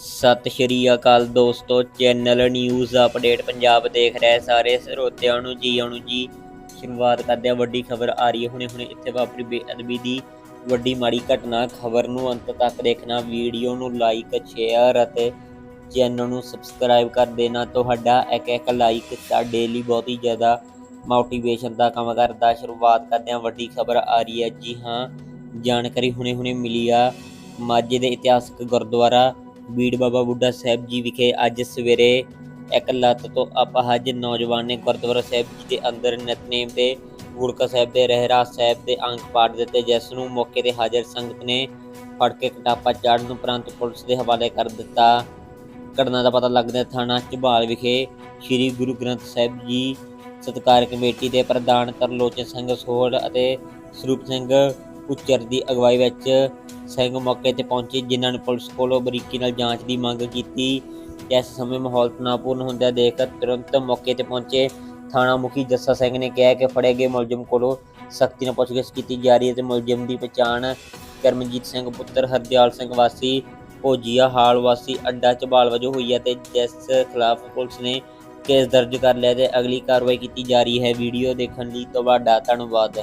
ਸਤਿ ਸ਼੍ਰੀ ਅਕਾਲ ਦੋਸਤੋ channel news update Punjab ਦੇਖ ਰਹੇ ਸਾਰੇ ਸਰੋਤਿਆਂ ਨੂੰ ਜੀ, ਆਉਣ ਜੀ। ਸ਼ੁਰੂਆਤ ਕਰਦੇ ਹਾਂ, ਵੱਡੀ ਖਬਰ ਆ ਰਹੀ ਹੈ। ਹੁਣੇ ਹੁਣੇ ਇੱਥੇ ਵਾਪਰੀ ਬੇਅਦਬੀ ਦੀ ਵੱਡੀ ਮਾੜੀ ਘਟਨਾ। ਖਬਰ ਨੂੰ ਅੰਤ ਤੱਕ ਦੇਖਣਾ, ਵੀਡੀਓ ਨੂੰ ਲਾਈਕ ਸ਼ੇਅਰ ਅਤੇ ਚੈਨਲ ਨੂੰ ਸਬਸਕ੍ਰਾਈਬ ਕਰ ਦੇਣਾ। ਤੁਹਾਡਾ ਇੱਕ ਇੱਕ ਲਾਈਕ ਸਾਡੇ ਲਈ ਬਹੁਤ ਹੀ ਜ਼ਿਆਦਾ ਮੋਟੀਵੇਸ਼ਨ ਦਾ ਕੰਮ ਕਰਦਾ। ਸ਼ੁਰੂਆਤ ਕਰਦੇ ਹਾਂ, ਵੱਡੀ ਖਬਰ ਆ ਰਹੀ ਹੈ। ਜੀ ਹਾਂ, ਜਾਣਕਾਰੀ ਹੁਣੇ ਹੁਣੇ ਮਿਲੀ ਆ। ਮਾਝੇ ਦੇ ਇਤਿਹਾਸਕ ਗੁਰਦੁਆਰਾ ਬੀੜ ਬਾਬਾ ਬੁੱਢਾ ਸਾਹਿਬ ਜੀ ਵਿਖੇ ਅੱਜ ਸਵੇਰੇ ਇੱਕ ਲੱਤ ਤੋਂ ਅਪਹਜ ਨੌਜਵਾਨ ਨੇ ਗੁਰਦੁਆਰਾ ਸਾਹਿਬ ਜੀ ਦੇ ਅੰਦਰ ਨਿਤਨੇਮ ਤੇ ਗੁਰਕਾ ਸਾਹਿਬ ਦੇ ਰਹਿਰਾਸ ਸਾਹਿਬ ਦੇ ਅੰਕ ਪਾੜ ਦਿੱਤੇ। ਜਿਸ ਨੂੰ ਮੌਕੇ ਤੇ ਹਾਜ਼ਰ ਸੰਗਤ ਨੇ ਫੜ ਕੇ ਕਟਾਪਾ ਚਾੜਨ ਉਪਰੰਤ ਪੁਲਿਸ ਦੇ ਹਵਾਲੇ ਕਰ ਦਿੱਤਾ। ਘਟਨਾ ਦਾ ਪਤਾ ਲੱਗਦਾ ਥਾਣਾ ਝਬਾਲ ਵਿਖੇ ਸ੍ਰੀ ਗੁਰੂ ਗ੍ਰੰਥ ਸਾਹਿਬ ਜੀ ਸਤਕਾਰ ਕਮੇਟੀ ਦੇ ਪ੍ਰਧਾਨ ਤਰਲੋਚਨ ਸਿੰਘ ਸੋਹਲ ਅਤੇ ਸਰੂਪ ਸਿੰਘ ਉੱਚਰ ਦੀ ਅਗਵਾਈ ਵਿੱਚ ਸਿੰਘ ਮੌਕੇ ਤੇ ਪਹੁੰਚੇ, ਜਿਨ੍ਹਾਂ ਨੇ ਪੁਲਿਸ ਕੋਲੋਂ ਬਰੀਕੀ ਨਾਲ ਜਾਂਚ ਦੀ ਮੰਗ ਕੀਤੀ। ਇਸ ਸਮੇਂ ਮਾਹੌਲ ਤਣਾਅਪੂਰਨ ਹੁੰਦਿਆਂ ਦੇਖ ਤੁਰੰਤ ਮੌਕੇ ਤੇ ਪਹੁੰਚੇ। ਥਾਣਾ ਮੁਖੀ ਜੱਸਾ ਸਿੰਘ ਨੇ ਕਿਹਾ ਕਿ ਫੜੇ ਗਏ ਮੁਲਜ਼ਮ ਕੋਲੋਂ ਸਖਤੀ ਨਾਲ ਪੁੱਛਗਿੱਛ ਕੀਤੀ ਜਾ ਰਹੀ ਹੈ ਤੇ ਮੁਲਜ਼ਮ ਦੀ ਪਛਾਣ ਕਰਮਜੀਤ ਸਿੰਘ ਪੁੱਤਰ ਹਰਦਿਆਲ ਸਿੰਘ ਵਾਸੀ, ਭੋਜੀਆ ਹਾਲ ਵਾਸੀ ਅੱਡਾ ਝਬਾਲ ਵਜੋਂ ਹੋਈ ਹੈ ਤੇ ਜਿਸ ਖਿਲਾਫ ਪੁਲਿਸ ਨੇ ਕੇਸ ਦਰਜ ਕਰ ਲਿਆ ਤੇ ਅਗਲੀ ਕਾਰਵਾਈ ਕੀਤੀ ਜਾ ਰਹੀ ਹੈ। ਵੀਡੀਓ ਦੇਖਣ ਲਈ ਤੁਹਾਡਾ ਧੰਨਵਾਦ।